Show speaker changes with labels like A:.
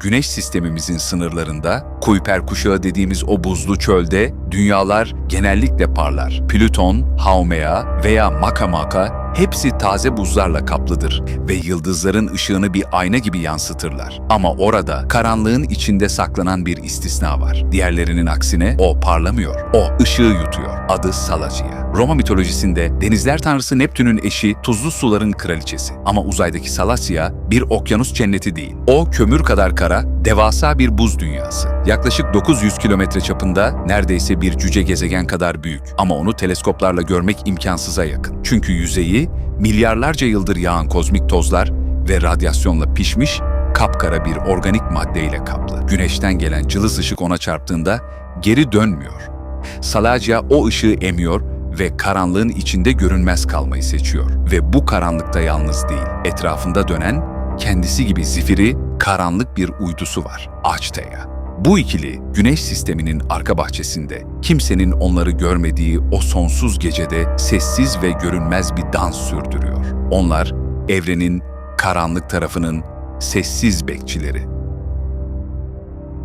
A: güneş sistemimizin sınırlarında, Kuiper kuşağı dediğimiz o buzlu çölde dünyalar genellikle parlar. Plüton, Haumea veya Makamaka hepsi taze buzlarla kaplıdır ve yıldızların ışığını bir ayna gibi yansıtırlar. Ama orada karanlığın içinde saklanan bir istisna var. Diğerlerinin aksine o parlamıyor, o ışığı yutuyor. Adı Salacia. Roma mitolojisinde denizler tanrısı Neptün'ün eşi tuzlu suların kraliçesi. Ama uzaydaki Salacia bir okyanus cenneti değil. O kömür kadar kara, devasa bir buz dünyası. Yaklaşık 900 kilometre çapında neredeyse bir cüce gezegen kadar büyük. Ama onu teleskoplarla görmek imkansıza yakın. Çünkü yüzeyi milyarlarca yıldır yağan kozmik tozlar ve radyasyonla pişmiş kapkara bir organik maddeyle kaplı. Güneşten gelen cılız ışık ona çarptığında geri dönmüyor. Salacia o ışığı emiyor ve karanlığın içinde görünmez kalmayı seçiyor. Ve bu karanlıkta yalnız değil. Etrafında dönen, kendisi gibi zifiri, karanlık bir uydusu var. Açteya. Bu ikili güneş sisteminin arka bahçesinde kimsenin onları görmediği o sonsuz gecede sessiz ve görünmez bir dans sürdürüyor. Onlar evrenin karanlık tarafının sessiz bekçileri.